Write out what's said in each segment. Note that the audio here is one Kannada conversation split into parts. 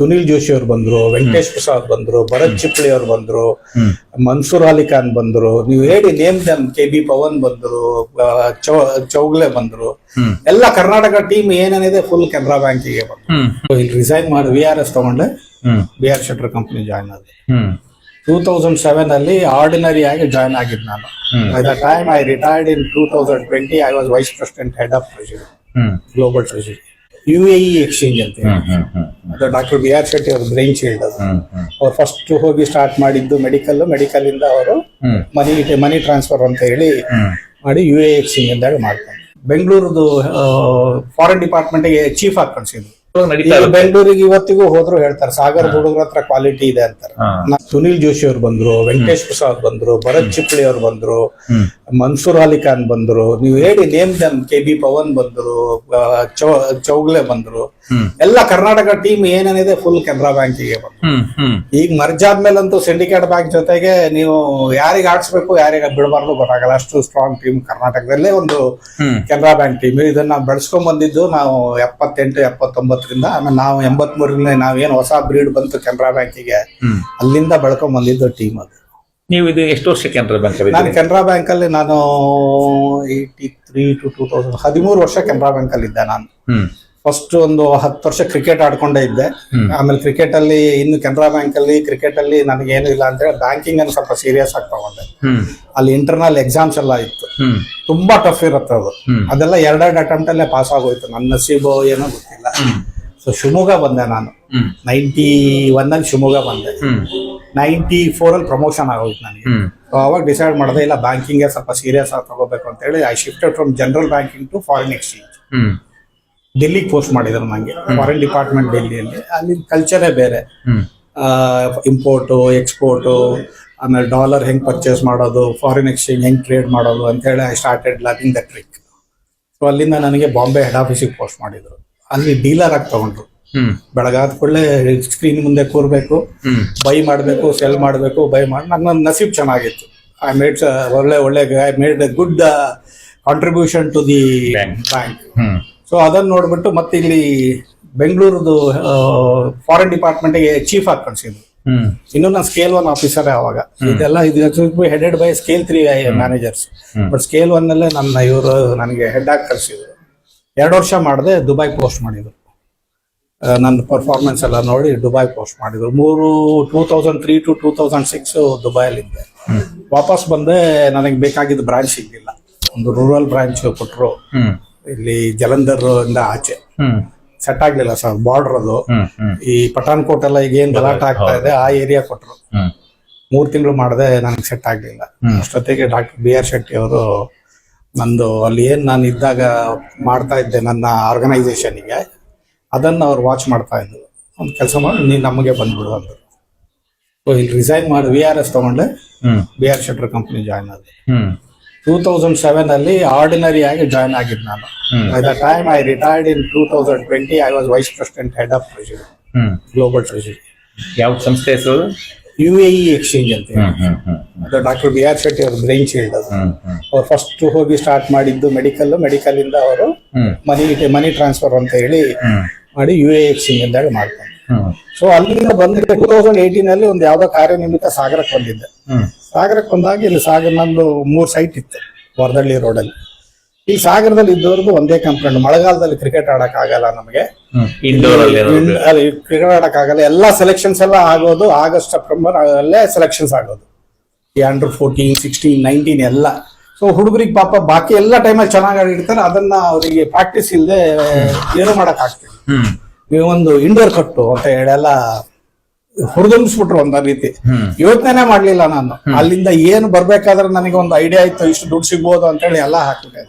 ಸುನಿಲ್ ಜೋಶಿ ಅವ್ರು ಬಂದ್ರು ವೆಂಕಟೇಶ್ ಪ್ರಸಾದ್ ಬಂದ್ರು ಭರತ್ ಚಿಪ್ಳಿ ಅವ್ರು ಬಂದ್ರು. ಮನ್ಸೂರ್ ಅಲಿ ಖಾನ್ ಬಂದ್ರು ನೀವು ಹೇಳಿ name them K B Pavan ಬಂದ್ರು ಚೌಗ್ಲೆ ಬಂದ್ರು. ಎಲ್ಲ ಕರ್ನಾಟಕ ಟೀಮ್ ಏನೇನಿದೆ ಫುಲ್ ಕೆನರಾ ಬ್ಯಾಂಕಿಗೆ ಬಂದ್ರು ಇಲ್ಲಿ ರಿಸೈನ್ ಮಾಡಿ ವಿ ಆರ್ ಎಸ್ ತಗೊಂಡೆ. VR B R Shetty company join ಆದೆ. ಟೂ ತೌಸಂಡ್ ಸೆವೆನ್ ಅಲ್ಲಿ ಆರ್ಡಿನರಿ ಆಗಿ ಜಾಯ್ನ್ ಆಗಿದ್ ನಾನು. By the time I retired in two thousand twenty I was vice president head of treasury global treasury U A E exchange ಅಂತ ಡಾಕ್ಟರ್ ಬಿ ಆರ್ ಶೆಟ್ಟಿ ಅವ್ರ ಬ್ರೈನ್ ಚೈಲ್ಡ್ ಅದು. ಅವ್ರು ಫಸ್ಟ್ ಹೋಗಿ ಸ್ಟಾರ್ಟ್ ಮಾಡಿದ್ದು ಮೆಡಿಕಲ್ ಮೆಡಿಕಲ್ ಇಂದ ಅವರು ಮನಿ ಮನಿ ಟ್ರಾನ್ಸ್ಫರ್ ಅಂತ ಹೇಳಿ ಮಾಡಿ ಯು ಎ ಎಕ್ಸ್ಚೇಂಜ್ ಅಂದಾಗ ಮಾಡ್ತಾರೆ ಬೆಂಗಳೂರದು ಫಾರಿನ್ ಡಿಪಾರ್ಟ್ಮೆಂಟ್ಗೆ ಚೀಫ್ ಆಗಿ ಕಳ್ಸಿದ್ರು. ಬೆಂಗಳೂರಿಗೆ ಇವತ್ತಿಗೂ ಹೋದ್ರು ಹೇಳ್ತಾರೆ ಸಾಗರ್ ಹುಡುಗರ ಹತ್ರ ಕ್ವಾಲಿಟಿ ಇದೆ ಅಂತಾರೆ. ಸುನಿಲ್ ಜೋಶಿ ಅವ್ರು ಬಂದ್ರು ವೆಂಕಟೇಶ್ ಪ್ರಸಾದ್ ಬಂದ್ರು ಭರತ್ ಚಿಪ್ಳಿ ಅವ್ರು ಬಂದ್ರು ಮನ್ಸೂರ್ ಅಲಿ ಖಾನ್ ಬಂದ್ರು ನೀವು ಹೇಳಿ name them K B Pavan ಬಂದ್ರು ಚೌಗ್ಲೆ ಬಂದ್ರು. ಎಲ್ಲ ಕರ್ನಾಟಕ ಟೀಮ್ ಏನೇನಿದೆ ಫುಲ್ ಕೆನರಾ ಬ್ಯಾಂಕಿಗೆ ಬಂದ್ರು ಹ್ಮ್ ಹ್ಮ್. ಈಗ ಮರ್ಜ್ ಆದ್ಮೇಲಂತೂ ಸಿಂಡಿಕೇಟ್ ಬ್ಯಾಂಕ್ ಜೊತೆಗೆ ನೀವು ಯಾರಿಗೆ ಆಡಿಸ್ಬೇಕು ಯಾರಿಗೆ ಬಿಡಬಾರ್ದು ಗೊತ್ತಾಗಲ್ಲ. ಅಷ್ಟು ಸ್ಟ್ರಾಂಗ್ ಟೀಮ್ ಕರ್ನಾಟಕದಲ್ಲೇ ಒಂದು ಕೆನರಾ ಬ್ಯಾಂಕ್ ಟೀಮ್ ಇದನ್ನ ಬೆಳೆಸ್ಕೊಂಡ್ ಬಂದಿದ್ದು ನಾವು ಎಪ್ಪತ್ತೆಂಟು ಎಪ್ಪತ್ತೊಂಬತ್ತರಿಂದ ಆಮೇಲೆ ನಾವು ಎಂಬತ್ಮೂರರಿಂದ ನಾವೇನು ಹೊಸ ಬ್ರೀಡ್ ಬಂತು ಕೆನರಾ ಬ್ಯಾಂಕಿಗೆ ಅಲ್ಲಿಂದ ಬೆಳ್ಕೊಂಡ್ ಬಂದಿದ್ದು ಟೀಮ್ ಅದು. ನೀವು ಇದು ಎಷ್ಟು ವರ್ಷ ಕೆನರಾ ಬ್ಯಾಂಕ್ ನಾನು ಕೆನರಾ ಬ್ಯಾಂಕ್ ಅಲ್ಲಿ ನಾನು eighty three to two thousand ಹದಿಮೂರು ವರ್ಷ ಕೆನರಾ ಬ್ಯಾಂಕ್ ಅಲ್ಲಿ ಇದ್ದೆ ನಾನು. ಫಸ್ಟ್ ಒಂದು ಹತ್ತು ವರ್ಷ ಕ್ರಿಕೆಟ್ ಆಡ್ಕೊಂಡೇ ಇದ್ದೆ. ಆಮೇಲೆ ಕ್ರಿಕೆಟ್ ಅಲ್ಲಿ ಇನ್ನು ಕೆನರಾ ಬ್ಯಾಂಕ್ ಅಲ್ಲಿ ಕ್ರಿಕೆಟ್ ಅಲ್ಲಿ ನನಗೆ ಏನು ಇಲ್ಲ ಅಂತ ಹೇಳಿ ಬ್ಯಾಂಕಿಂಗ್ ಅನ್ನು ಸ್ವಲ್ಪ ಸೀರಿಯಸ್ ಆಗಿ ತಗೊಂಡೆ. ಅಲ್ಲಿ ಇಂಟರ್ನಲ್ ಎಕ್ಸಾಮ್ಸ್ ಎಲ್ಲ ಇತ್ತು. ತುಂಬಾ ಟಫ್ ಇರುತ್ತೆ ಅದು. ಅದೆಲ್ಲ ಎರಡೆರಡು ಅಟೆಂಪ್ಟ್ ಅಲ್ಲೇ ಪಾಸ್ ಆಗೋಯ್ತು. ನನ್ನ ನಸೀಬು ಏನೋ ಗೊತ್ತಿಲ್ಲ. ಸೊ ಶಿವಮೊಗ್ಗ ಬಂದೆ ನಾನು. ನೈಂಟಿ ಒನ್ ಅಲ್ಲಿ ಶಿವಮೊಗ್ಗ ಬಂದೆ. ನೈಂಟಿ ಫೋರ್ ಅಲ್ಲಿ ಪ್ರಮೋಷನ್ ಆಗೋಯ್ತು ನನಗೆ. ಅವಾಗ ಡಿಸೈಡ್ ಮಾಡಿದೆ ಇಲ್ಲ ಬ್ಯಾಂಕಿಂಗ್ ಸ್ವಲ್ಪ ಸೀರಿಯಸ್ ಆಗಿ ತಗೋಬೇಕು ಅಂತ ಹೇಳಿ I shifted from general banking to foreign exchange ಡೆಲ್ಲಿಗೆ ಪೋಸ್ಟ್ ಮಾಡಿದ್ರು ನಂಗೆ ಫಾರಿನ್ ಡಿಪಾರ್ಟ್ಮೆಂಟ್ ಡೆಲ್ಲಿಯಲ್ಲಿ. ಅಲ್ಲಿ ಕಲ್ಚರೇ ಬೇರೆ. ಇಂಪೋರ್ಟು ಎಕ್ಸ್ಪೋರ್ಟು ಆಮೇಲೆ ಡಾಲರ್ ಹೆಂಗ್ ಪರ್ಚೇಸ್ ಮಾಡೋದು ಫಾರಿನ್ ಎಕ್ಸ್ಚೇಂಜ್ ಹೆಂಗ್ ಟ್ರೇಡ್ ಮಾಡೋದು ಅಂತ ಹೇಳಿ I started learning the trick so ಅಲ್ಲಿಂದ ನನಗೆ ಬಾಂಬೆ ಹೆಡ್ ಆಫೀಸಿಗೆ ಪೋಸ್ಟ್ ಮಾಡಿದ್ರು. ಅಲ್ಲಿ ಡೀಲರ್ ಆಗಿ ತಗೊಂಡ್ರು. ಬೆಳಗಾದ ಕೂಡಲೇ ಸ್ಕ್ರೀನ್ ಮುಂದೆ ಕೂರ್ಬೇಕು ಬೈ ಮಾಡಬೇಕು ಸೆಲ್ ಮಾಡಬೇಕು ಬೈ ಮಾಡಿ ನನ್ನ ನಸೀಬ್ ಚೆನ್ನಾಗಿತ್ತು. ಐ ಮೇಡ್ ಒಳ್ಳೆ ಒಳ್ಳೆ I made good contribution to the. Bank so ಅದನ್ನ ನೋಡ್ಬಿಟ್ಟು ಮತ್ತೆ ಇಲ್ಲಿ ಬೆಂಗಳೂರದು ಫಾರಿನ್ ಡಿಪಾರ್ಟ್ಮೆಂಟ್ಗೆ ಚೀಫ್ ಆಗಿ ಕಳ್ಸಿದ್ರು. ಇನ್ನು ನಾನು ಸ್ಕೇಲ್ ಒನ್ ಆಫೀಸರ್ ಅವಾಗ. ಇದೆಲ್ಲ ಇದು headed by scale three managers but scale one ಅಲ್ಲೇ ನನ್ನ ಇವರು ನನಗೆ ಹೆಡ್ ಆಗಿ ಕಳ್ಸಿದ್ರು. ಎರಡು ವರ್ಷ ಮಾಡಿದೆ ದುಬೈ ಪೋಸ್ಟ್ ಮಾಡಿದ್ರು. ನನ್ನ ಪರ್ಫಾರ್ಮೆನ್ಸ್ ಎಲ್ಲ ನೋಡಿ ದುಬೈ ಪೋಸ್ಟ್ ಮಾಡಿದ್ರು. ಮೂರು two thousand three to two thousand six ದುಬೈಲಿದ್ದೆ ಇದ್ದೆ ವಾಪಸ್ ಬಂದೆ ನನಗೆ ಬೇಕಾಗಿದ್ದ ಬ್ರಾಂಚ್ ಸಿಗ್ಲಿಲ್ಲ. ಒಂದು ರೂರಲ್ ಬ್ರಾಂಚ್ ಕೊಟ್ಟರು ಇಲ್ಲಿ ಜಲಂಧರ್ ಇಂದ ಆಚೆ ಸೆಟ್ ಆಗ್ಲಿಲ್ಲ ಸರ್ ಬಾರ್ಡರ್ ಅದು. ಈ ಪಠಾನ್ಕೋಟ್ ಎಲ್ಲ ಈಗ ಏನ್ ಗಲಾಟೆ ಆಗ್ತಾ ಇದೆ ಆ ಏರಿಯಾ ಕೊಟ್ರು. ಮೂರ್ ತಿಂಗಳು ಮಾಡಿದೆ ನನಗೆ ಸೆಟ್ ಆಗ್ಲಿಲ್ಲ. ಅಷ್ಟೊತ್ತಿಗೆ ಡಾಕ್ಟರ್ ಬಿ ಆರ್ ಶೆಟ್ಟಿ ಅವರು ನಂದು ಅಲ್ಲಿ ಏನ್ ನಾನು ಇದ್ದಾಗ ಮಾಡ್ತಾ ಇದ್ದೆ ನನ್ನ ಆರ್ಗನೈಸೇಷನ್ಗೆ ಅದನ್ನ ಅವ್ರು ವಾಚ್ ಮಾಡ್ತಾ ಇದ್ರು. ಒಂದು ಕೆಲಸ ಮಾಡಿ ನೀನ್ ನಮಗೆ ಬಂದ್ಬಿಡು ಅಂದ್ರು. ಸೊ ಇಲ್ಲಿ ರಿಸೈನ್ ಮಾಡಿ ವಿ ಆರ್ ಎಸ್ ತಗೊಂಡೆ. B R Shetty company join ಆದೆ. ಟೂ ತೌಸಂಡ್ ಸೆವೆನ್ ಅಲ್ಲಿ ಆರ್ಡಿನರಿ ಆಗಿ ಜಾಯ್ನ್ ಆಗಿದ್ದು ನಾನು. By the time I retired in two thousand twenty I was vice president head of treasury global treasury ಯಾವ ಸಂಸ್ಥೆ ಹೆಸರು? ಯು ಎ ಇ ಎಕ್ಸ್ಚೇಂಜ್ ಅಂತ ಅದು ಡಾಕ್ಟರ್ ಬಿ ಆರ್ ಶೆಟ್ಟಿ ಅವ್ರ ಬ್ರೈನ್ ಶೀಲ್ಡ್ ಅದು. ಅವ್ರು ಫಸ್ಟ್ ಹೋಗಿ ಸ್ಟಾರ್ಟ್ ಮಾಡಿದ್ದು ಮೆಡಿಕಲ್ ಮೆಡಿಕಲ್ ಇಂದ ಅವರು ಮನಿ ಮನಿ ಟ್ರಾನ್ಸ್ಫರ್ ಅಂತ ಹೇಳಿ ಮಾಡಿ ಯು ಎ ಎಕ್ಸ್ಚೇಂಜ್ ಹೇಳಿ ಮಾಡ್ತಾರೆ ಸೊ ಅಲ್ಲಿಂದ ಬಂದಿದ್ದೆ ಟೂ ತೌಸಂಡ್ ಏಯ್ಟೀನ್ ಅಲ್ಲಿ ಒಂದು ಯಾವ್ದೋ ಕಾರ್ಯನಿಮಿತ್ತ ಸಾಗರಕ್ಕೆ ಬಂದಿದ್ದೆ. ಸಾಗರಕ್ಕೆ ಬಂದಾಗ ಇಲ್ಲಿ ಸಾಗರ ನಂದು ಮೂರ್ ಸೈಟ್ ಇತ್ತು ವರದಳ್ಳಿ ರೋಡಲ್ಲಿ. ಈ ಸಾಗರದಲ್ಲಿ ಇದ್ದವ್ರದ್ದು ಒಂದೇ ಕಂಪ್ಲೇಂಟ್ ಮಳೆಗಾಲದಲ್ಲಿ ಕ್ರಿಕೆಟ್ ಆಡಕ್ ಆಗಲ್ಲ ನಮಗೆ ಅಲ್ಲಿ ಕ್ರಿಕೆಟ್ ಆಡಕ್ ಆಗಲ್ಲ ಎಲ್ಲಾ ಸೆಲೆಕ್ಷನ್ಸ್ ಎಲ್ಲ ಆಗೋದು ಆಗಸ್ಟ್ ಸೆಪ್ಟೆಂಬರ್ ಅಲ್ಲೇ ಸೆಲೆಕ್ಷನ್ಸ್ ಆಗೋದು. ಈ ಅಂಡರ್ ಫೋರ್ಟೀನ್ ಸಿಕ್ಸ್ಟೀನ್ ನೈನ್ಟೀನ್ ಎಲ್ಲ. ಸೊ ಹುಡುಗರಿಗೆ ಪಾಪ ಬಾಕಿ ಎಲ್ಲ ಟೈಮಲ್ಲಿ ಚೆನ್ನಾಗಿ ಆಡಿರ್ತಾರೆ ಅದನ್ನ ಅವರಿಗೆ ಪ್ರಾಕ್ಟೀಸ್ ಇಲ್ಲದೆ ಏನು ಮಾಡಕ್ ನೀವು ಒಂದು ಇಂಡೋರ್ ಕಟ್ಟು ಅಂತ ಹೇಳೆಲ್ಲ ಹುರಿದುಂಬಿಸ್ಬಿಟ್ರು ಒಂದ ರೀತಿ. ಯೋಚನೆ ಮಾಡ್ಲಿಲ್ಲ ನಾನು. ಅಲ್ಲಿಂದ ಏನು ಬರ್ಬೇಕಾದ್ರೆ ನನಗೆ ಒಂದು ಐಡಿಯಾ ಇತ್ತು ಇಷ್ಟು ದುಡ್ಡು ಸಿಗ್ಬೋದು ಅಂತ ಹೇಳಿ ಎಲ್ಲ ಹಾಕಿದೆ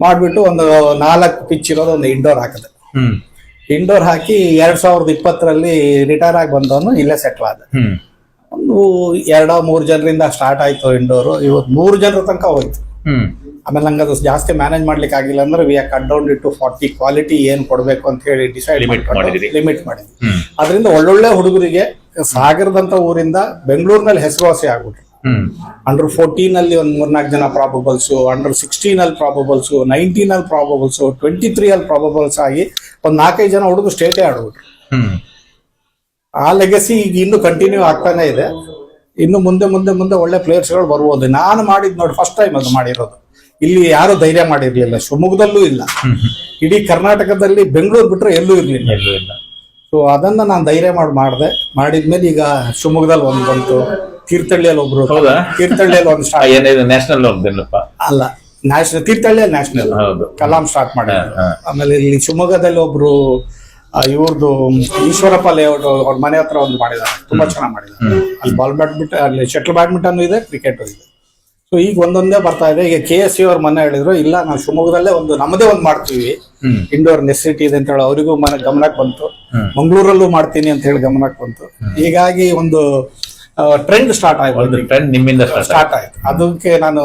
ಮಾಡ್ಬಿಟ್ಟು ಒಂದು ನಾಲ್ಕು ಪಿಚ್ ಇರೋದು ಒಂದು ಇಂಡೋರ್ ಹಾಕಿದೆ. ಹ್ಮ್. ಇಂಡೋರ್ ಹಾಕಿ ಎರಡ್ ಸಾವಿರದ ಇಪ್ಪತ್ತರಲ್ಲಿ ರಿಟೈರ್ ಆಗಿ ಬಂದವನು ಇಲ್ಲೇ ಸೆಟ್ಲ್ ಆದ. ಒಂದು ಎರಡೋ ಮೂರು ಜನರಿಂದ ಸ್ಟಾರ್ಟ್ ಆಯ್ತು ಇಂಡೋರ್ ಇವತ್ತು ಮೂರ್ ಜನರ ತನಕ ಹೋಯ್ತು. ಆಮೇಲೆ ನಂಗೆ ಅದು ಜಾಸ್ತಿ ಮ್ಯಾನೇಜ್ ಮಾಡ್ಲಿಕ್ಕೆ ಆಗಿಲ್ಲ ಅಂದ್ರೆ we cut down to forty quality ಏನ್ ಕೊಡಬೇಕು ಅಂತ ಹೇಳಿ ಡಿಸೈಡ್ ಲಿಮಿಟ್ ಮಾಡಿದ್ವಿ ಅದರಿಂದ ಒಳ್ಳೊಳ್ಳೆ ಹುಡುಗರಿಗೆ ಸಾಗರದಂತ ಊರಿಂದ ಬೆಂಗಳೂರಿನಲ್ಲಿ ಹೆಸರುವಾಸಿ ಆಗ್ಬಿಟ್ರು. ಅಂಡರ್ ಫೋರ್ಟೀನ್ ಅಲ್ಲಿ ಒಂದು ಮೂರ್ನಾಲ್ಕು ಜನ ಪ್ರಾಬಬಲ್ಸ್ ಅಂಡರ್ ಸಿಕ್ಸ್ಟೀನ್ ಅಲ್ಲಿ ಪ್ರಾಬಬಲ್ಸ್ ನೈನ್ಟೀನ್ ಅಲ್ಲಿ ಪ್ರಾಬಬಲ್ಸ್ ಟ್ವೆಂಟಿ ತ್ರೀ ಅಲ್ಲಿ ಪ್ರಾಬಬಲ್ಸ್ ಆಗಿ ಒಂದ್ ನಾಲ್ಕೈದು ಜನ ಹುಡುಗರು ಸ್ಟೇಟೇ ಆಡ್ಬಿಟ್ರು. ಆ ಲೆಗಸಿ ಈಗ ಇನ್ನು ಕಂಟಿನ್ಯೂ ಆಗ್ತಾನೆ ಇದೆ. ಇನ್ನು ಮುಂದೆ ಮುಂದೆ ಮುಂದೆ ಒಳ್ಳೆ ಪ್ಲೇಯರ್ಸ್ಗಳು ಬರ್ಬೋದು. ನಾನು ಮಾಡಿದ್ ನೋಡಿ ಫಸ್ಟ್ ಟೈಮ್ ಅದು ಮಾಡಿರೋದು. ಇಲ್ಲಿ ಯಾರು ಧೈರ್ಯ ಮಾಡಿರ್ಲಿಲ್ಲ ಶಿವಮೊಗ್ಗದಲ್ಲೂ ಇಲ್ಲ. ಇಡೀ ಕರ್ನಾಟಕದಲ್ಲಿ ಬೆಂಗಳೂರು ಬಿಟ್ರೆ ಎಲ್ಲೂ ಇರ್ಲಿಲ್ಲ. ಎಲ್ಲೂ ಇಲ್ಲ. ಸೊ ಅದನ್ನ ನಾನು ಧೈರ್ಯ ಮಾಡಿ ಮಾಡಿದೆ ಮಾಡಿದ್ಮೇಲೆ ಈಗ ಶಿವಮೊಗ್ಗದಲ್ಲಿ ಒಂದು ಬಂತು. ತೀರ್ಥಹಳ್ಳಿಯಲ್ಲಿ ಒಬ್ರು ಹೌದಾ? ತೀರ್ಥಹಳ್ಳಿಯಲ್ಲಿ ಒಂದು ಸ್ಟಾರ್ಟ್ ನ್ಯಾಷನಲ್ ಅಲ್ಲ ನ್ಯಾಷನಲ್ ತೀರ್ಥಹಳ್ಳಿಯಲ್ಲಿ ನ್ಯಾಷನಲ್ ಕಲಾಂ ಸ್ಟಾರ್ಟ್ ಮಾಡಿದ್ರು. ಆಮೇಲೆ ಇಲ್ಲಿ ಶಿವಮೊಗ್ಗದಲ್ಲಿ ಒಬ್ರು ಇವ್ರದ್ದು ಈಶ್ವರಪ್ಪ ಲೇಔಟ್ ಅವ್ರ ಮನೆ ಹತ್ರ ಒಂದು ಮಾಡಿದ್ದಾರೆ ತುಂಬಾ ಚೆನ್ನಾಗಿ ಮಾಡಿದ್ದಾರೆ ಅಲ್ಲಿ ಬಾಲ್ ಬ್ಯಾಡ್ಮಿಂಟನ್ ಅಲ್ಲಿ ಶಟಲ್ ಬ್ಯಾಡ್ಮಿಂಟನ್ ಇದೆ ಕ್ರಿಕೆಟ್ ಇದೆ. ಸೊ ಈಗ ಒಂದೊಂದೇ ಬರ್ತಾ ಇದೆ. ಈಗ ಕೆ ಎಸ್ ಸಿ ಅವ್ರ ಮನೆ ಹೇಳಿದ್ರು ಇಲ್ಲ ನಾವು ಶಿವಮೊಗ್ಗದಲ್ಲೇ ಒಂದು ನಮ್ಮದೇ ಒಂದು ಮಾಡ್ತೀವಿ. ಇಂಡೋರ್ ನೆಸಿಟಿ ಇದೆ ಅಂತ ಹೇಳಿ ಅವರಿಗೂ ಮನೆ ಗಮನಕ್ಕೆ ಬಂತು. ಮಂಗಳೂರಲ್ಲೂ ಮಾಡ್ತೀನಿ ಅಂತ ಹೇಳಿ ಗಮನಕ್ಕೆ ಬಂತು. ಹೀಗಾಗಿ ಒಂದು ಟ್ರೆಂಡ್ ಸ್ಟಾರ್ಟ್ ಆಯ್ತು. ಟ್ರೆಂಡ್ ನಿಮ್ಮಿಂದ ಸ್ಟಾರ್ಟ್ ಆಯ್ತು. ಅದಕ್ಕೆ ನಾನು.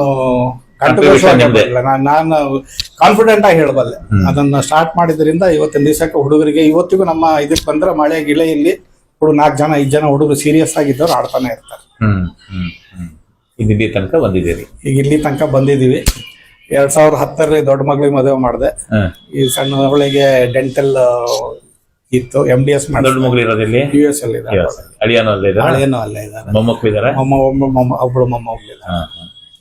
ನಾನು ಕಾನ್ಫಿಡೆಂಟ್ ಆಗಿ ಹೇಳಬಲ್ಲೆ. ಅದನ್ನ ಸ್ಟಾರ್ಟ್ ಮಾಡಿದ್ರಿಂದ ಇವತ್ತಿನ ದಿವಸಕ್ಕೆ ಹುಡುಗರಿಗೆ ಇವತ್ತಿಗೂ ನಮ್ಮ ಇದಕ್ಕೆ ಬಂದ್ರೆ ಮಳೆ ಗಿಳೆಯಲ್ಲಿ ಹುಡುಗ ನಾಲ್ಕು ಜನ ಐದು ಜನ ಹುಡುಗರು ಸೀರಿಯಸ್ ಆಗಿದ್ದವ್ರು ಆಡ್ತಾನೆ ಇರ್ತಾರೆ. ಇದು ಇಲ್ಲಿ ತನಕ ಬಂದಿದ್ದೀರಿ ಈಗ ಇಲ್ಲಿ ತನಕ ಬಂದಿದೀವಿ ಎರಡ್ ಸಾವಿರದ ಹತ್ತರಲ್ಲಿ ದೊಡ್ಡ ಮಗಳಿಗೆ ಮದುವೆ ಮಾಡಿದೆ. ಈ ಸಣ್ಣ ಮಗಳಿಗೆ ಡೆಂಟಲ್ ಇತ್ತು ಎಂ ಡಿ ಎಸ್ ದೊಡ್ಡ ಮಗಳು ಇರೋದಿಲ್ಲಿ ಯು ಎಸ್ ಅಲ್ಲಿ ಅಳಿಯನೂ ಅಲ್ಲೇ ಇದ್ದಾರೆ? ಅಳಿಯನೂ ಅಲ್ಲೇ ಇದ್ದಾರೆ. ಮೊಮ್ಮಕ್ಕಳು ಇದ್ದಾರೆ? ಮೊಮ್ಮ ಮೊಮ್ಮ ಒಬ್ಳು ಮೊಮ್ಮ ಹೋಗ್ಲಿಲ್ಲ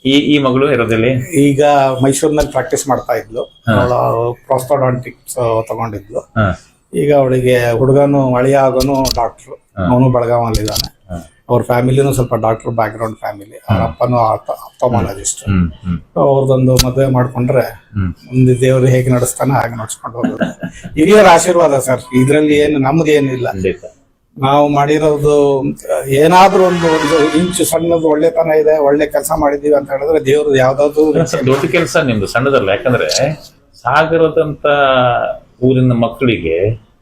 ಈ ಈ ಮಗಳು ಇರೋದಿಲ್ಲಿ ಈಗ ಮೈಸೂರಿನಲ್ಲಿ ಪ್ರಾಕ್ಟೀಸ್ ಮಾಡ್ತಾ ಇದ್ಲು. ಅವಳು ಪ್ರಾಸ್ತೋಡಾಂಟಿಕ್ಸ್ ತಗೊಂಡಿದ್ಲು. ಈಗ ಅವಳಿಗೆ ಹುಡುಗನು ಅಳಿಯ ಆಗೋನು ಡಾಕ್ಟ್ರು ಅವನು ಬೆಳಗಾವಲ್ಲಿ ಇದ್ದಾನೆ. ಅವ್ರ ಫ್ಯಾಮಿಲಿನೂ ಸ್ವಲ್ಪ ಡಾಕ್ಟರ್ ಬ್ಯಾಕ್ ಗ್ರೌಂಡ್ ಫ್ಯಾಮಿಲಿ ಅವ್ರ ಅಪ್ಪನೂ ಆಪ್ತಮಾಲಜಿಸ್ಟ್ ಅಪ್ಪ ಹ್ಮ್. ಅವ್ರದೊಂದು ಮದುವೆ ಮಾಡ್ಕೊಂಡ್ರೆ ಮುಂದೆ ದೇವರು ಹೇಗೆ ನಡೆಸ್ತಾನೆ ಹಾಗೆ ನಡ್ಸ್ಕೊಂಡು ಹೋಗೋದು. ಹಿರಿಯರ ಆಶೀರ್ವಾದ ಸರ್ ಇದ್ರಲ್ಲಿ ಏನು ನಮ್ದು ಇಲ್ಲ ನಾವು ಮಾಡಿರೋದು ಏನಾದ್ರೂ ಒಂದು ಒಂದು ಇಂಚು ಸಣ್ಣದು ಒಳ್ಳೆತನ ಇದೆ ಒಳ್ಳೆ ಕೆಲಸ ಮಾಡಿದೀವಿ ಅಂತ ಹೇಳಿದ್ರೆ ದೇವ್ರು ಯಾವ್ದಾದ್ರು ದೊಡ್ಡ ಕೆಲಸ ನಿಮ್ದು ಸಣ್ಣದಲ್ಲ. ಯಾಕಂದ್ರೆ ಸಾಗರದಂತ ಊರಿನ ಮಕ್ಕಳಿಗೆ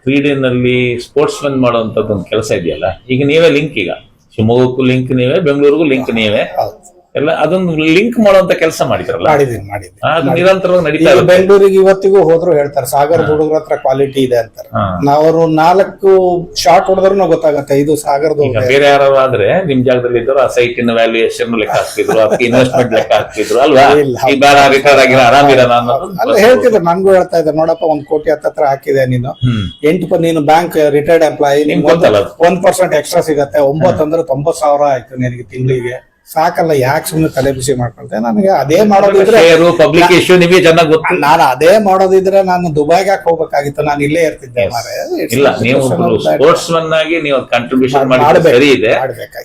ಕ್ರೀಡೆನಲ್ಲಿ ಸ್ಪೋರ್ಟ್ಸ್ ಮ್ಯಾನ್ ಮಾಡುವಂತದ್ದು ಒಂದು ಕೆಲಸ ಇದೆಯಲ್ಲ? ಈಗ ನೀವೇ ಲಿಂಕ್ ಈಗ. ಶಿವಮೊಗ್ಗಕ್ಕೂ ಲಿಂಕ್ ನೀವೇ ಬೆಂಗಳೂರಿಗೂ ಲಿಂಕ್ ನೀವೇ ಹೌದು. ಎಲ್ಲ ಅದೊಂದು ಲಿಂಕ್ ಮಾಡುವಂತ ಕೆಲಸ ಮಾಡಿದ್ರಲ್ಲ? ಮಾಡಿದೀನಿ ಮಾಡಿದ್ದೀನಿ. ಅದು ನಿರಂತರವಾಗಿ ನಡೀತಾ ಈಗ ಇರುತ್ತೆ. ಬೆಂಗಳೂರಿಗೆ ಇವತ್ತಿಗೂ ಹೋದ್ರು ಹೇಳ್ತಾರೆ ಸಾಗರ ಹುಡುಗರ ಹತ್ರ ಕ್ವಾಲಿಟಿ ಇದೆ ಅಂತಾರೆ. ನಾವು ನಾಲ್ಕು ಶಾರ್ಟ್ ಹೊಡೆದ್ರು ಗೊತ್ತಾಗತ್ತೆ ಇದು ಸಾಗರದ ಈಗ ಬೇರೆ ಯಾರು ಆದ್ರೆ ನಿಮ್ ಜಾಗದಲ್ಲಿ ಇದ್ರು ಆ ಸೈಟಿನ ವ್ಯಾಲ್ಯೂಯೇಷನ್ ಲೆಕ್ಕ ಹಾಕ್ತಿದ್ರು ಅದಕ್ಕೆ ಇನ್ವೆಸ್ಟ್ಮೆಂಟ್ ಲೆಕ್ಕ ಹಾಕ್ತಿದ್ರು ಅಲ್ವಾ? ಇಲ್ಲ. ಈ ಬೇಡ ರಿಟೈರ್ ಆಗಿರೋ ಆರಾಮಿರೋಣ ಅನ್ನೋದು ಅಲ್ಲ ಹೇಳ್ತಿದ್ರು ನನ್ಗೂ ಹೇಳ್ತಾ ಇದ್ದಾರೆ ನೋಡಪ್ಪ ಒಂದ್ ಕೋಟಿ ಹತ್ತತ್ರ ಹಾಕಿದೆ ನೀನು. ಹ್ಮ್. ಎಂಟು ಪ- ನೀನು ಬ್ಯಾಂಕ್ ರಿಟೈರ್ಡ್ ಎಂಪ್ಲಾಯಿ ನಿಮ್ಗ್ ಗೊತ್ತಲ್ಲ ಅದು. ಒಂದ್ ಪರ್ಸೆಂಟ್ ಎಕ್ಸ್ಟ್ರಾ ಸಿಗತ್ತೆ ಒಂಬತ್ತು ಅಂದ್ರೆ ತೊಂಬತ್ ಸಾವಿರ ಆಯ್ತು ನಿನಗೆ ತಿಂಗಳಿಗೆ. ಸಾಕಲ್ಲ ಯಾಕೆ ಸುಮ್ಮನೆ ತಲೆ ಬಿಸಿ ಮಾಡ್ಕೊಳ್ತೆ ನನಗೆ ಅದೇ ಮಾಡೋದಿದ್ರೆ ಪಬ್ಲಿಕ್ ಇಶ್ಯೂ ನಿಮಗೆ ಚೆನ್ನಾಗಿ ಗೊತ್ತು. ನಾನು ಅದೇ ಮಾಡೋದಿದ್ರೆ ನಾನು ದುಬೈಗೆ ಯಾಕೆ ಹೋಗ್ಬೇಕಾಗಿತ್ತು? ನಾನು ಇಲ್ಲೇ ಇರ್ತಿದ್ದೆ. ಇಲ್ಲ ನೀವು ಸ್ಪೋರ್ಟ್ಸ್ ಮನ್ ಆಗಿ ನೀವು ಕಾಂಟ್ರಿಬ್ಯೂಷನ್ ಮಾಡಿ. ಸರಿ ಇದೆ.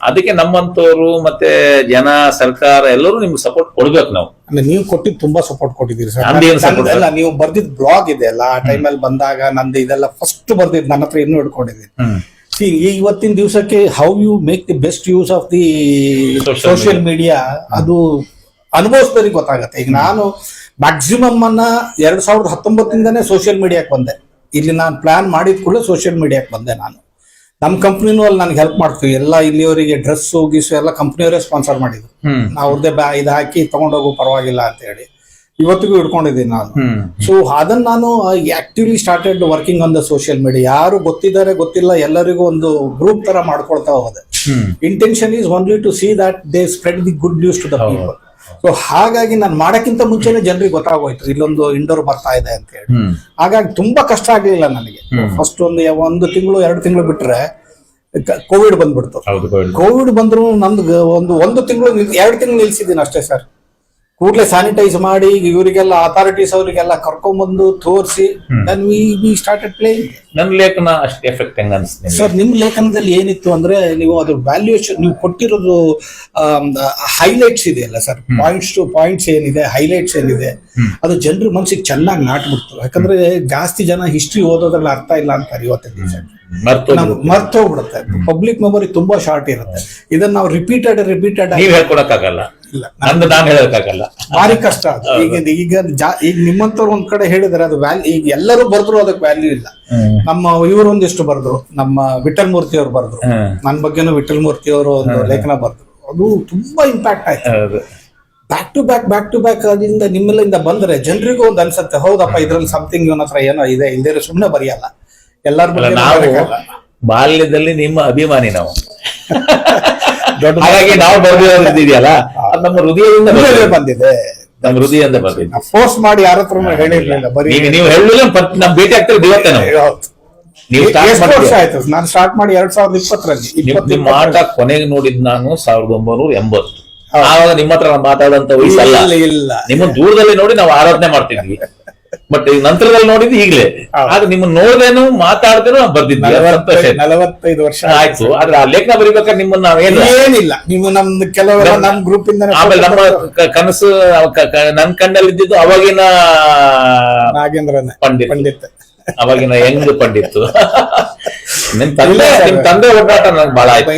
ಅದಕ್ಕೆ ನಮ್ಮಂತವರು ಮತ್ತೆ ಜನ ಸರ್ಕಾರ ಎಲ್ಲರೂ ನಿಮ್ಗೆ ಸಪೋರ್ಟ್ ಕೊಡ್ಬೇಕು ನಾವು. ಅಂದ್ರೆ ನೀವು ಕೊಟ್ಟಿದ್ದು ತುಂಬಾ ಸಪೋರ್ಟ್ ಕೊಟ್ಟಿದ್ದೀರಿ ಸರ್. ಅಲ್ಲ ನೀವು ಬರ್ದಿದ್ ಬ್ಲಾಗ್ ಇದೆ ಅಲ್ಲ ಆ ಟೈಮಲ್ಲಿ ಬಂದಾಗ ನಂದು ಇದೆಲ್ಲ ಫಸ್ಟ್ ಬರ್ದಿದ್ ನನ್ನ ಹತ್ರ ಇನ್ನೂ ಹಿಡ್ಕೊಂಡಿದ್ದೀನಿ. ಸಿ ಇವತ್ತಿನ ದಿವಸಕ್ಕೆ how you make the best use of the social media ಅದು ಅನುಭವಿಸ್ದವ್ರಿಗೆ ಗೊತ್ತಾಗತ್ತೆ. ಈಗ ನಾನು ಮ್ಯಾಕ್ಸಿಮಮ್ ಅನ್ನ ಎರಡ್ ಸಾವಿರದ ಹತ್ತೊಂಬತ್ತಿಂದನೇ ಸೋಷಿಯಲ್ ಮೀಡಿಯಾಕ್ಕೆ ಬಂದೆ. ಇಲ್ಲಿ ನಾನು ಪ್ಲಾನ್ ಮಾಡಿದ ಕೂಡ ಸೋಷಿಯಲ್ ಮೀಡಿಯಾಕ್ಕೆ ಬಂದೆ ನಾನು. ನಮ್ಮ ಕಂಪ್ನಿನೂ ಅಲ್ಲಿ ನನಗೆ ಹೆಲ್ಪ್ ಮಾಡ್ತೀವಿ ಎಲ್ಲ ಇಲ್ಲಿಯವರಿಗೆ ಡ್ರೆಸ್ ಗೀಸು ಎಲ್ಲ ಕಂಪ್ನಿಯವರೇ ಸ್ಪಾನ್ಸರ್ ಮಾಡಿದ್ರು. ನಾವು ಅವ್ರದ್ದೇ ಬ್ಯಾ ಇದು ಹಾಕಿ ತಗೊಂಡೋಗು ಪರವಾಗಿಲ್ಲ ಅಂತ ಹೇಳಿ. ಇವತ್ತಿಗೂ ಇಟ್ಕೊಂಡಿದ್ದೀನಿ ನಾನು. ಸೊ ಅದನ್ನ ನಾನು actively started working on the social media ಯಾರು ಗೊತ್ತಿದ್ದಾರೆ ಗೊತ್ತಿಲ್ಲ ಎಲ್ಲರಿಗೂ ಒಂದು ಗ್ರೂಪ್ ತರ ಮಾಡ್ಕೊಳ್ತಾ ಹೋದೆ. Intention is only to see that they spread the good news to the people so ಹಾಗಾಗಿ ನಾನು ಮಾಡಕ್ಕಿಂತ ಮುಂಚೆನೆ ಜನರಿಗೆ ಗೊತ್ತಾಗೋಯ್ತು ಇಲ್ಲೊಂದು ಇಂಡೋರ್ ಬರ್ತಾ ಇದೆ ಅಂತ ಹೇಳಿ. ಹಾಗಾಗಿ ತುಂಬಾ ಕಷ್ಟ ಆಗ್ಲಿಲ್ಲ ನನಗೆ. ಫಸ್ಟ್ ಒಂದು ಒಂದು ತಿಂಗಳು ಎರಡು ತಿಂಗಳು ಬಿಟ್ರೆ ಕೋವಿಡ್ ಬಂದ್ಬಿಡ್ತು. ಕೋವಿಡ್ ಬಂದ್ರು ನಂದು ಒಂದು ಒಂದು ತಿಂಗಳು ಎರಡು ತಿಂಗಳು ನಿಲ್ಸಿದ್ದೀನಿ ಅಷ್ಟೇ ಸರ್ ಕೂಡಲೇ ಸ್ಯಾನಿಟೈಸ್ ಮಾಡಿ ಇವರಿಗೆಲ್ಲ ಅಥಾರಿಟೀಸ್ ಅವರಿಗೆಲ್ಲ ಕರ್ಕೊಂಡ್ಬಂದು ತೋರಿಸಿ then we we started playing ನನ್ನ ಲೇಖನ ಅಷ್ಟು ಎಫೆಕ್ಟ್ ಹೆಂಗ ಅನ್ಸ್ತೀನಿ ಸರ್ ನಿಮ್ ಲೇಖನದಲ್ಲಿ ಏನಿತ್ತು ಅಂದ್ರೆ ನೀವು ಅದ್ರ ವ್ಯಾಲ್ಯೂಯೇಷನ್ ನೀವು ಕೊಟ್ಟಿರೋದು ಹೈಲೈಟ್ಸ್ ಇದೆ ಅಲ್ಲ ಸರ್ ಪಾಯಿಂಟ್ಸ್ ಟು ಪಾಯಿಂಟ್ಸ್ ಏನಿದೆ ಹೈಲೈಟ್ಸ್ ಏನಿದೆ ಅದು ಜನರ ಮನಸ್ಸಿಗೆ ಚೆನ್ನಾಗಿ ನಾಟ್ಬಿಡ್ತು. ಯಾಕಂದ್ರೆ ಜಾಸ್ತಿ ಜನ ಹಿಸ್ಟ್ರಿ ಓದೋದ್ರಲ್ಲಿ ಅರ್ಥ ಇಲ್ಲ ಅಂತ ಇವತ್ತಿನ ದಿವಸ ಮರ್ತೋಗ್ಬಿಡುತ್ತೆ. ಪಬ್ಲಿಕ್ ಮೆಮೊರಿ ತುಂಬಾ ಶಾರ್ಟ್ ಇರುತ್ತೆ. ಇದನ್ನ ನಾವು ರಿಪೀಟೆಡ್ ರಿಪೀಟೆಡ್ ನೀವ್ ಹೇಳ್ಕೊಡಕ್ಕಾಗಲ್ಲ. ಇಲ್ಲ. ನಂದು ನಾನ್ ಹೇಳಕ್ಕಾಗಲ್ಲ. ಭಾರಿ ಕಷ್ಟ ಅದು. ಈಗ ಈಗ ಜಾ- ಈಗ ನಿಮ್ಮಂತವ್ರು ಒಂದ್ ಕಡೆ ಹೇಳಿದ್ರೆ ಅದು ವ್ಯಾಲ್ಯೂ ಈಗ ಎಲ್ಲರೂ ಬರ್ದ್ರು ಅದಕ್ಕೆ ವ್ಯಾಲ್ಯೂ ಇಲ್ಲ. ನಮ್ಮ ಇವರು ಒಂದಿಷ್ಟು ಬರ್ದ್ರು. ನಮ್ಮ ವಿಠಲ್ ಮೂರ್ತಿ ಅವ್ರು ಬರ್ದ್ರು. ನನ್ನ ಬಗ್ಗೆನೂ ವಿಠಲ್ ಮೂರ್ತಿ ಅವರು ಒಂದು ಲೇಖನ ಬರ್ದ್ರು. ಅದು ತುಂಬಾ ಇಂಪ್ಯಾಕ್ಟ್ ಆಯ್ತು. Back to back back to back ಅದರಿಂದ ನಿಮ್ಮಲ್ಲಿಂದ ಬಂದ್ರೆ ಜನರಿಗೂ ಒಂದು ಅನ್ಸತ್ತೆ ಹೌದಪ್ಪ ಇದ್ರಲ್ಲಿ ಸಮಥಿಂಗ್ ಇವನ ಹತ್ರ ಏನೋ ಇದೆ ಇಲ್ದೇ ಸುಮ್ಮನೆ ಬರೆಯಲ್ಲ. ಎಲ್ಲಾರ ನಾವು ಬಾಲ್ಯದಲ್ಲಿ ನಿಮ್ಮ ಅಭಿಮಾನಿ ನಾವು. ಹಾಗಾಗಿ ನಾವು ಬರ್ದಿರೋದಿದೆಯಲ್ಲ ನಮ್ಮ ಹೃದಯದಿಂದ. ಬಂದಿದೆ. ನಮ್ಮ ಹೃದಯದಿಂದ ಬರ್ದಿದ್ದು ಫೋರ್ಸ್ ಮಾಡಿ ಯಾರ ಹತ್ರ ಹೇಳಿರ್ಲಿಲ್ಲ ಬರೀ ನೀವು ಹೇಳಿಲ್ಲ ನಮ್ ಭೇಟಿ ಆಗ್ತಾರೆ ಇವತ್ತೇ ನಾವು. ನೀವು ವರ್ಷ ಆಯ್ತು? ನಾನು ಸ್ಟಾರ್ಟ್ ಮಾಡಿ ಎರಡ್ ಸಾವಿರದ ಇಪ್ಪತ್ತರಲ್ಲಿ ನಿಮ್ ಇಪ್ಪತ್ತು- ನಿಮ್ಮ ಆಟ ಕೊನೆಗೆ ನೋಡಿದ್ ನಾನು ಸಾವಿರದ ಒಂಬೈನೂರ ಎಂಬತ್ತು. ಆವಾಗ ನಿಮ್ಮ ಹತ್ರ ಮಾತಾಡುವಂತ ವಯಸ್ಸಲ್ಲ. ಇಲ್ಲ ಇಲ್ಲ ನಿಮ್ಮ ದೂರದಲ್ಲಿ ನೋಡಿ ನಾವು ಆರಾಧನೆ ಮಾಡ್ತಿದ್ವಿ. ಬಟ್ ಈಗ ನಂತರದಲ್ಲಿ ನೋಡಿದ್ದು ಈಗಲೇ. ಆದ್ರೆ ನಿಮ್ಮ ನೋಡ್ದೇನು ಮಾತಾಡ್ದೇನು ಬರ್ದಿದ್ದೆ. ನಲವತ್ತೈದು ವರ್ಷ ಆಯ್ತು. ಆದ್ರೆ ಆ ಲೇಖನ ಬರಿಬೇಕಾದ್ರೆ ನಿಮ್ಮನ್ನ ನಾವೇನು ಏನಿಲ್ಲ. ನೀವು ನಮ್ದು ಕೆಲವರು ನಮ್- ಗ್ರೂಪ್ ಇಂದ ಆಮೇಲೆ ನಮ್ಮ ಕನಸು ನನ್ ಕಣ್ಣಲ್ಲಿ ಇದ್ದಿದ್ದು ಅವಾಗಿನ ನಾಗೇಂದ್ರ ಪಂಡಿತ್. ಪಂಡಿತ್. ಅವಾಗಿನ ಹೆಂಗ್ ಪಂಡಿತ್. ನಿಮ್ ತಂದೆ ನಿಮ್ ತಂದೆ ಓಡಾಟ ನನ್ಗೆ ಬಹಳ ಆಯ್ತು.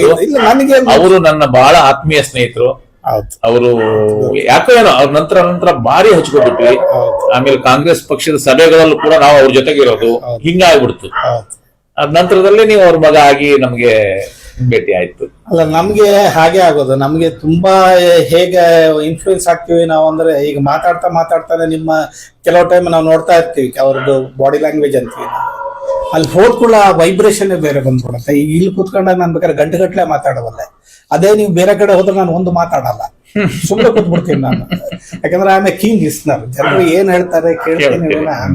ಅವರು ನನ್ನ ಬಹಳ ಆತ್ಮೀಯ ಸ್ನೇಹಿತರು. ಅವರು ಯಾಕೋ ಏನೋ ಅವ್ರ ನಂತರ ನಂತರ ಭಾರಿ ಹಚ್ಕೊಂಡ್ಬಿಟ್ವಿ ಆಮೇಲೆ ಕಾಂಗ್ರೆಸ್ ಪಕ್ಷದ ಸಭೆಗಳಲ್ಲೂ ಕೂಡ ನಾವು ಅವ್ರ ಜೊತೆಗೆ ಇರೋದು ಹಿಂಗ ಹಿಂಗಾಗ್ಬಿಡ್ತು. ಅದ್ ಅದ ನಂತರದಲ್ಲಿ ನೀವು ಅವ್ರ ಮಗ ಆಗಿ ನಮ್ಗೆ ಭೇಟಿ ಆಯ್ತು. ಅಲ್ಲ ನಮ್ಗೆ ಹಾಗೆ ಆಗೋದು. ನಮ್ಗೆ ತುಂಬಾ ಹೇಗೆ ಇನ್ಫ್ಲೂಯೆನ್ಸ್ ಆಗ್ತೀವಿ ನಾವು ಅಂದ್ರೆ ಈಗ ಮಾತಾಡ್ತಾ ಮಾತಾಡ್ತಾನೆ ನಿಮ್ಮ ಕೆಲವು ಟೈಮ್ ನಾವು ನೋಡ್ತಾ ಇರ್ತೀವಿ. ಅವ್ರದ್ದು ಬಾಡಿ ಲ್ಯಾಂಗ್ವೇಜ್ ಅಂತೀವಿ ಅಲ್ಲಿ ಹೋದ್ಕೂಡ ವೈಬ್ರೇಷನ್ ಬೇರೆ ಬಂದ್ಬಿಡುತ್ತೆ. ಈಗ ಇಲ್ಲಿ ಕೂತ್ಕೊಂಡಾಗ ನಾನು ಬೇಕಾದ್ರೆ ಗಂಟೆ ಗಟ್ಟಲೆ ಮಾತಾಡಬಲ್ಲೆ ಅದೇ ನೀವು ಬೇರೆ ಕಡೆ ಹೋದ್ರೆ ನಾನು ಒಂದು ಮಾತಾಡಲ್ಲ. ಸುಮ್ಮನೆ ಕೂತ್ಬಿಡ್ತೀನಿ ನಾನು. ಯಾಕಂದ್ರೆ ಆಮೇಲೆ ಕಿಂಗ್ ಲಿಸ್ನರ್ ಜನರು ಏನ್ ಹೇಳ್ತಾರೆ ಕೇಳ್ತೀನಿ.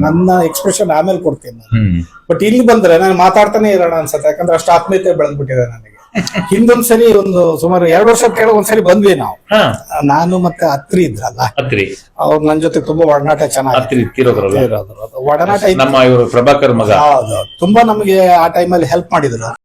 ನನ್ನ ಎಕ್ಸ್ಪ್ರೆಷನ್ ಆಮೇಲೆ ಕೊಡ್ತೀನಿ ನಾನು. ಬಟ್ ಇಲ್ಲಿ ಬಂದ್ರೆ ನಾನು ಮಾತಾಡ್ತಾನೆ ಇರೋಣ ಅನ್ಸುತ್ತೆ. ಯಾಕಂದ್ರೆ ಅಷ್ಟು ಆತ್ಮೀಯತೆ ಬೆಳೆದ್ಬಿಟ್ಟಿದೆ ನನಗೆ. ಹಿಂದೊಂದ್ಸರಿ ಒಂದು ಸುಮಾರು ಎರಡು ವರ್ಷದ ಕೆಳಗೆ ಒಂದ್ಸರಿ ಬಂದ್ವಿ ನಾವು. ಹಾ. ನಾನು ಮತ್ತೆ ಅತ್ರಿ ಇದ್ರಲ್ಲ. ಅತ್ರಿ. ಅವ್ರು ನನ್ ಜೊತೆ ತುಂಬಾ ಒಡನಾಟ ಚೆನ್ನಾಗಿ ಇತ್ತಿರೋದ್ರಲ್ಲ. ಒಡನಾಟ ಇತ್ತು. ನಮ್ಮ ಇವರು ಪ್ರಭಾಕರ್ ಮಗ. ಹೌದು. ತುಂಬಾ ನಮಗೆ ಆ ಟೈಮಲ್ಲಿ ಹೆಲ್ಪ್ ಮಾಡಿದ್ರು.